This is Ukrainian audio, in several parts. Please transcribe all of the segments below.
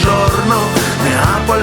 Бунжорно, Неаполь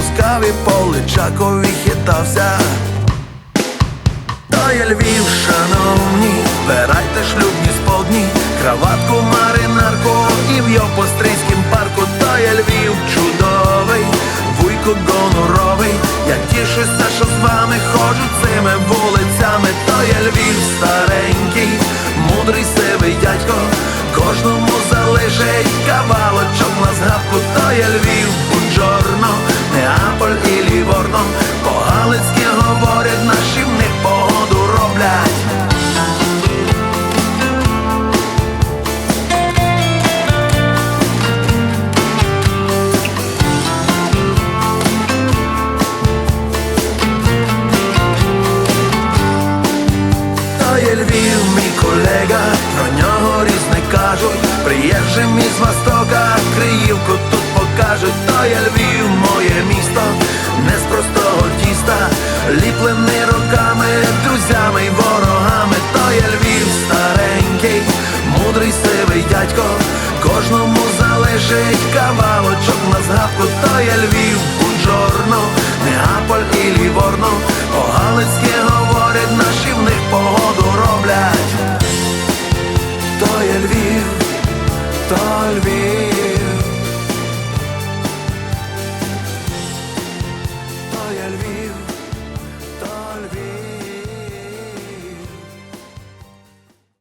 і по Личакові хитався. То є Львів, шановні, збирайте шлюбні сподні, краватку, маринарку і в Йопострийськім парку, то є Львів чудовий, вуйко гоноровий, я тішуся, що з вами ходжу цими вулицями, то є Львів старенький, мудрий сивий дядько, кожному залишить кавалочок на згадку, то є Львів, мій про нього різне кажуть, приїжджим із Востока, Криївку тут покажуть, то є Львів, моє місто, не з простого тіста, ліплений роками, друзями й ворогами, то є Львів старенький, мудрий сивий дядько, кожному залишить кавалочок на згадку, то є Львів, Бунжорно, Неаполь і Ліворно, по-галицьки tal vez. Tal vez.